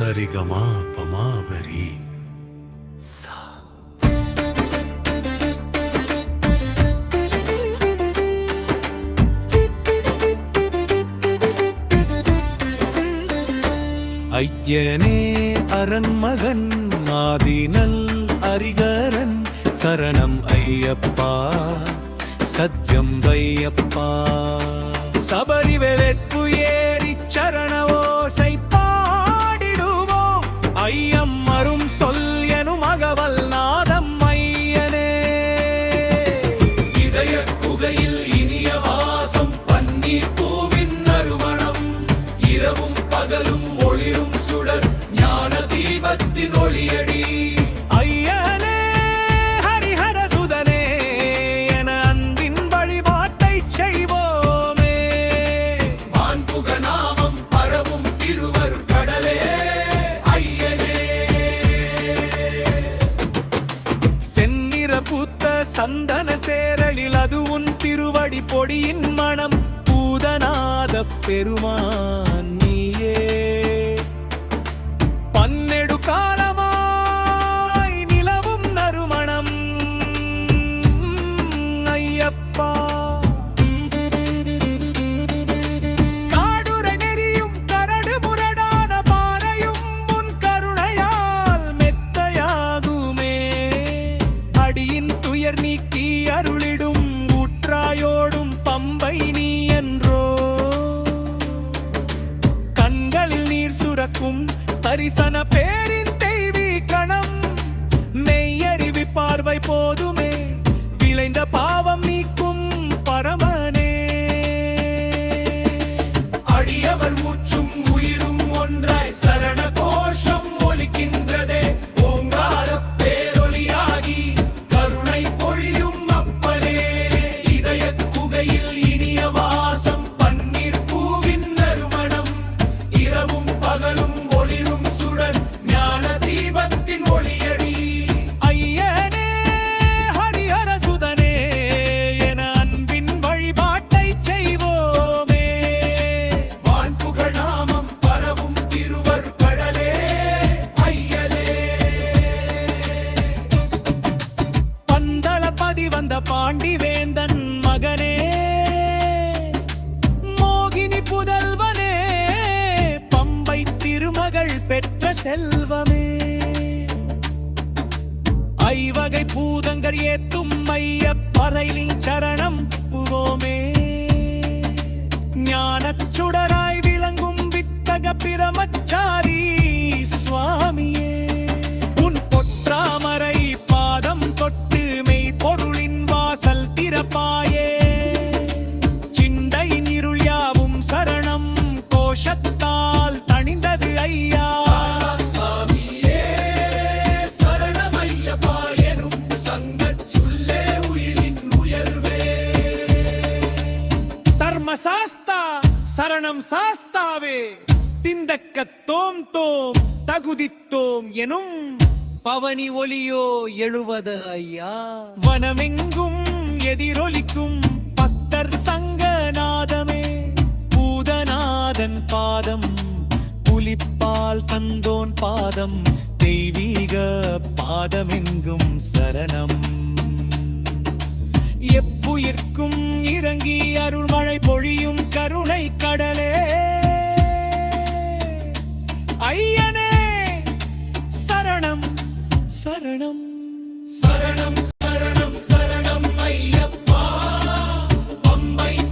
சரிகமா பமாபரி. சா. ஐயனே அரண்மகன் மாதினல் அரிகரன் சரணம் ஐயப்பா. சத்யம் வையப்பா. சபரி வெப்பு சுடர் ஞான தீபத்தின் ஒளியடி. ஐயனே ஹரிஹர சுதனே என அன்பின் வழிபாட்டை செய்வோமே. வான்புக நாமம் பரவும் கடலே. ஐயனே. சந்தன சேரலில் அடியின் துயர் நீக்கி அருளிடும் ஊற்றாயோடும் பம்பை நீ என்றோ. கண்களில் நீர் சுரக்கும் தரிசன பேரின் தெய்வீ கணம் மெய்யறிவி பார்வை போதும் பாண்டி வேந்தன் மகனே. மோகினி புதல்வனே பம்பை திருமகள் பெற்ற செல்வமே. ஐவகை பூதங்கள் ஏத்தும் மைய பறைலின் சரணம் புவோமே. ஞானச்சுடராய் விளங்கும் வித்தக பிரமச்சாரி சாஸ்தா சரணம் சாஸ்தாவே. திந்தக்க தோம் தோம் தகுதித்தோம் எனும் பவனி ஒலியோ எழுவது ஐயா. வனமெங்கும் எதிரொலிக்கும் பக்தர் சங்கநாதமே பூதநாதன் பாதம் புலிப்பால் தந்தோன் பாதம் தெய்வீக பாதமெங்கும் சரணம். எப்புயிர்க்கும் இறங்கி அருள் மழை பொழியும் கருணை கடலே. ஐயனே சரணம் சரணம். சரணம் சரணம் சரணம் ஐயப்பா. பம்பை